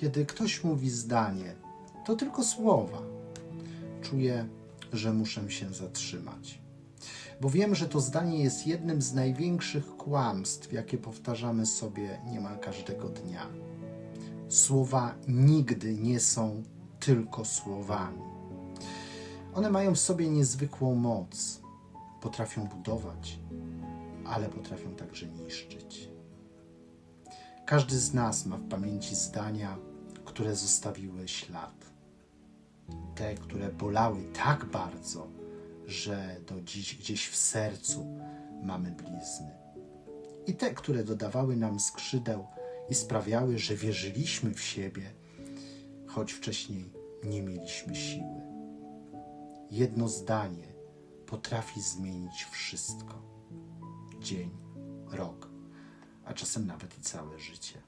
Kiedy ktoś mówi zdanie, to tylko słowa. Czuję, że muszę się zatrzymać. Bo wiem, że to zdanie jest jednym z największych kłamstw, jakie powtarzamy sobie niemal każdego dnia. Słowa nigdy nie są tylko słowami. One mają w sobie niezwykłą moc. Potrafią budować, ale potrafią także niszczyć. Każdy z nas ma w pamięci zdania, które zostawiły ślad. Te, które bolały tak bardzo, że do dziś gdzieś w sercu mamy blizny. I te, które dodawały nam skrzydeł i sprawiały, że wierzyliśmy w siebie, choć wcześniej nie mieliśmy siły. Jedno zdanie potrafi zmienić wszystko. Dzień, rok, a czasem nawet i całe życie.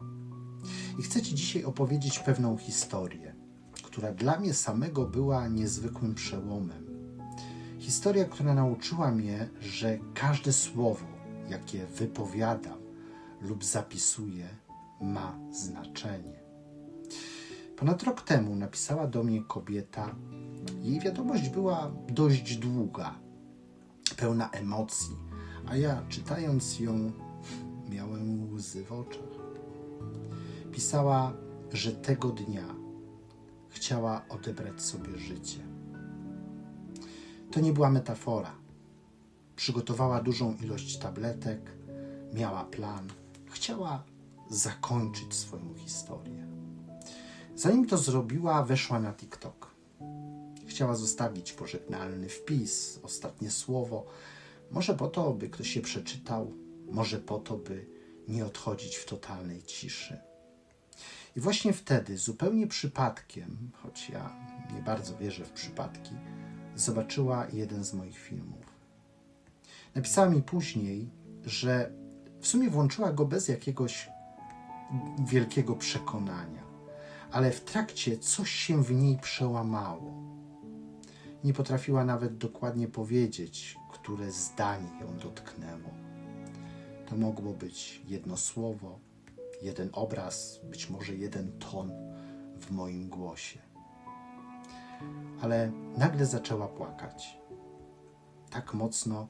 I chcę Ci dzisiaj opowiedzieć pewną historię, która dla mnie samego była niezwykłym przełomem. Historia, która nauczyła mnie, że każde słowo, jakie wypowiadam lub zapisuję, ma znaczenie. Ponad rok temu napisała do mnie kobieta. Jej wiadomość była dość długa, pełna emocji, a ja czytając ją miałem łzy w oczach. Pisała, że tego dnia chciała odebrać sobie życie. To nie była metafora. Przygotowała dużą ilość tabletek, miała plan, chciała zakończyć swoją historię. Zanim to zrobiła, weszła na TikTok. Chciała zostawić pożegnalny wpis, ostatnie słowo. Może po to, by ktoś się przeczytał, może po to, by nie odchodzić w totalnej ciszy. I właśnie wtedy, zupełnie przypadkiem, choć ja nie bardzo wierzę w przypadki, zobaczyła jeden z moich filmów. Napisała mi później, że w sumie włączyła go bez jakiegoś wielkiego przekonania, ale w trakcie coś się w niej przełamało. Nie potrafiła nawet dokładnie powiedzieć, które zdanie ją dotknęło. To mogło być jedno słowo, jeden obraz, być może jeden ton w moim głosie. Ale nagle zaczęła płakać. Tak mocno,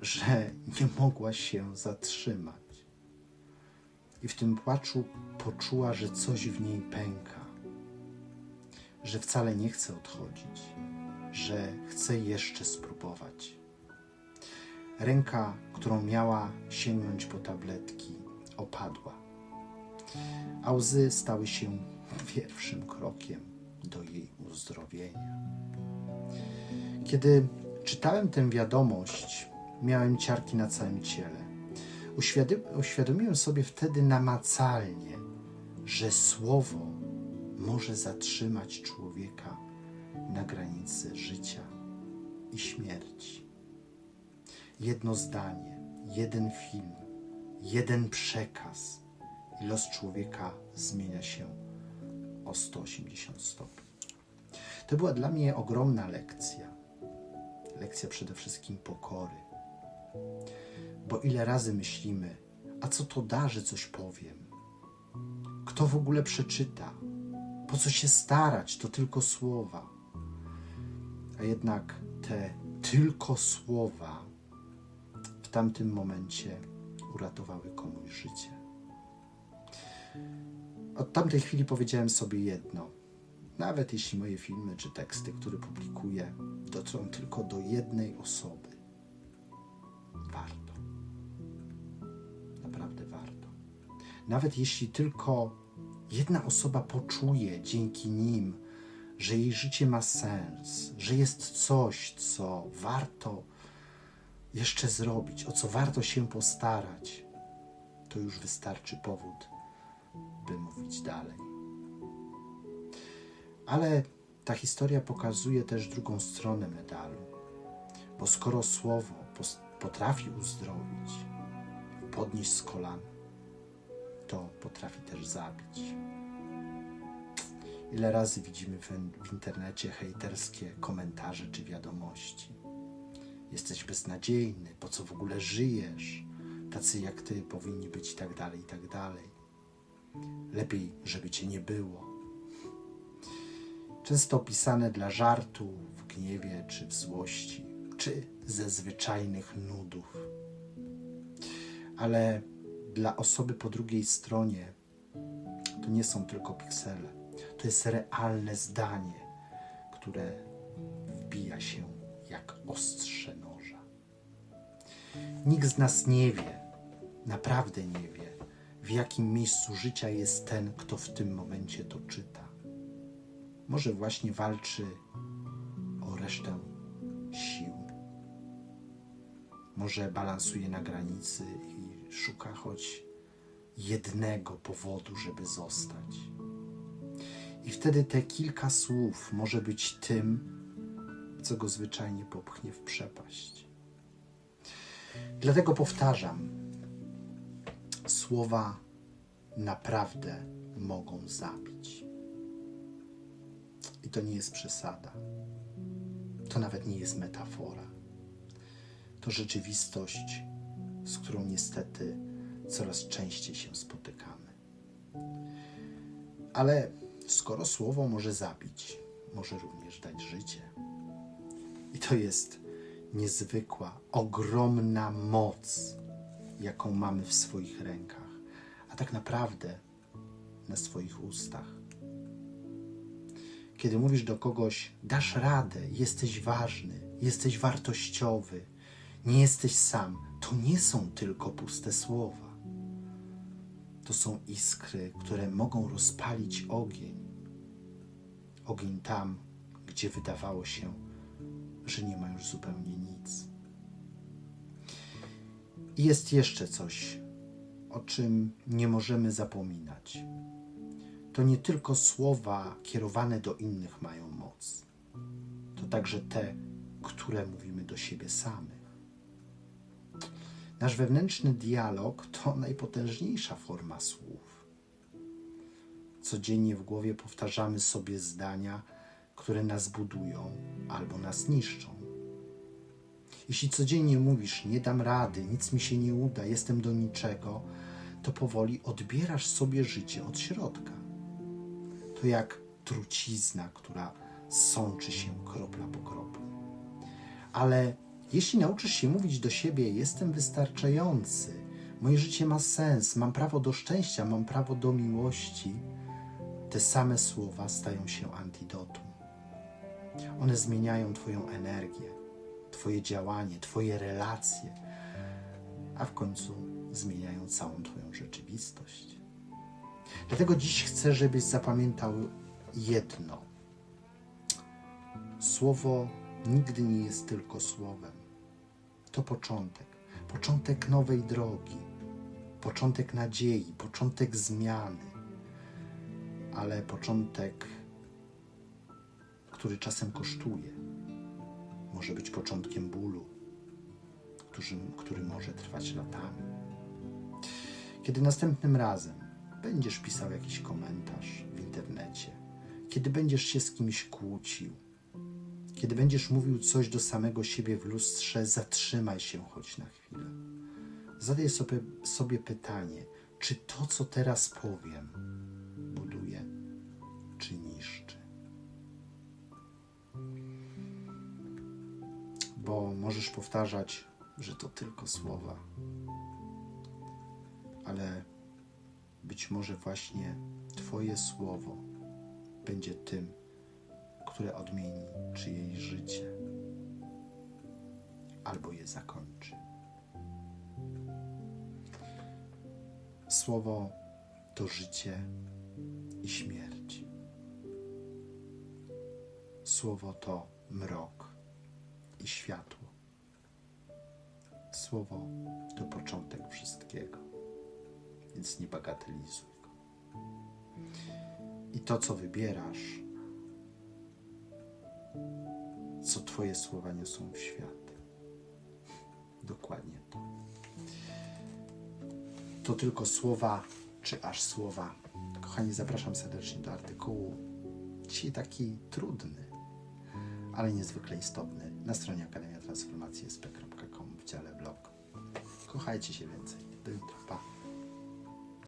że nie mogła się zatrzymać. I w tym płaczu poczuła, że coś w niej pęka, że wcale nie chce odchodzić, że chce jeszcze spróbować. Ręka, którą miała sięgnąć po tabletki, opadła, a łzy stały się pierwszym krokiem do jej uzdrowienia. Kiedy czytałem tę wiadomość, miałem ciarki na całym ciele. Uświadomiłem sobie wtedy namacalnie, że słowo może zatrzymać człowieka na granicy życia i śmierci. Jedno zdanie, jeden film, jeden przekaz los człowieka zmienia się o 180 stopni. To była dla mnie ogromna lekcja. Lekcja przede wszystkim pokory. Bo ile razy myślimy, a co to da, że coś powiem? Kto w ogóle przeczyta? Po co się starać? To tylko słowa. A jednak te tylko słowa w tamtym momencie uratowały komuś życie. Od tamtej chwili powiedziałem sobie jedno. Nawet jeśli moje filmy czy teksty, które publikuję, dotrą tylko do jednej osoby, warto. Naprawdę warto. Nawet jeśli tylko jedna osoba poczuje dzięki nim, że jej życie ma sens, że jest coś, co warto jeszcze zrobić, o co warto się postarać, to już wystarczy powód, by mówić dalej. Ale ta historia pokazuje też drugą stronę medalu, bo skoro słowo potrafi uzdrowić, podnieść z kolan, to potrafi też zabić. Ile razy widzimy w, w internecie hejterskie komentarze czy wiadomości. Jesteś beznadziejny, po co w ogóle żyjesz? Tacy jak ty powinni być i tak dalej, i tak dalej. Lepiej, żeby cię nie było często opisane dla żartu, w gniewie czy w złości, czy ze zwyczajnych nudów. Ale dla osoby po drugiej stronie to nie są tylko piksele. To jest realne zdanie, które wbija się jak ostrze noża. Nikt z nas nie wie, naprawdę nie wie, jakim miejscu życia jest ten, kto w tym momencie to czyta. Może właśnie walczy o resztę sił. Może balansuje na granicy i szuka choć jednego powodu, żeby zostać. I wtedy te kilka słów może być tym, co go zwyczajnie popchnie w przepaść. Dlatego powtarzam, słowa naprawdę mogą zabić. I to nie jest przesada. To nawet nie jest metafora. To rzeczywistość, z którą niestety coraz częściej się spotykamy. Ale skoro słowo może zabić, może również dać życie. I to jest niezwykła, ogromna moc, jaką mamy w swoich rękach, tak naprawdę na swoich ustach. Kiedy mówisz do kogoś, dasz radę, jesteś ważny, jesteś wartościowy, nie jesteś sam, to nie są tylko puste słowa. To są iskry, które mogą rozpalić ogień. Ogień tam, gdzie wydawało się, że nie ma już zupełnie nic. I jest jeszcze coś, o czym nie możemy zapominać. To nie tylko słowa kierowane do innych mają moc, to także te, które mówimy do siebie samych. Nasz wewnętrzny dialog to najpotężniejsza forma słów. Codziennie w głowie powtarzamy sobie zdania, które nas budują albo nas niszczą. Jeśli codziennie mówisz, nie dam rady, nic mi się nie uda, jestem do niczego, to powoli odbierasz sobie życie od środka. To jak trucizna, która sączy się kropla po kropli. Ale jeśli nauczysz się mówić do siebie, jestem wystarczający, moje życie ma sens, mam prawo do szczęścia, mam prawo do miłości, te same słowa stają się antidotum. One zmieniają Twoją energię, Twoje działanie, Twoje relacje, a w końcu zmieniają całą Twoją rzeczywistość. Dlatego dziś chcę, żebyś zapamiętał jedno. Słowo nigdy nie jest tylko słowem. To początek, początek nowej drogi, początek nadziei, początek zmiany, ale początek który czasem kosztuje. Może być początkiem bólu, który, który może trwać latami. Kiedy następnym razem będziesz pisał jakiś komentarz w internecie, kiedy będziesz się z kimś kłócił, kiedy będziesz mówił coś do samego siebie w lustrze, zatrzymaj się choć na chwilę. Zadaj sobie, sobie pytanie, czy to, co teraz powiem, buduje, czy niszczy. bo możesz powtarzać, że to tylko słowa, ale być może właśnie Twoje słowo będzie tym, które odmieni czyjeś życie albo je zakończy. Słowo to życie i śmierć. Słowo to mrok i światło. Słowo to początek wszystkiego, więc nie bagatelizuj go. I to, co wybierasz, co Twoje słowa niosą w świat. Dokładnie to. To tylko słowa, czy aż słowa. Kochani, zapraszam serdecznie do artykułu. Dzisiaj taki trudny, ale niezwykle istotny na stronie Akademia Transformacji sp.com w dziale blog. Kochajcie się więcej. Do jutra. Pa.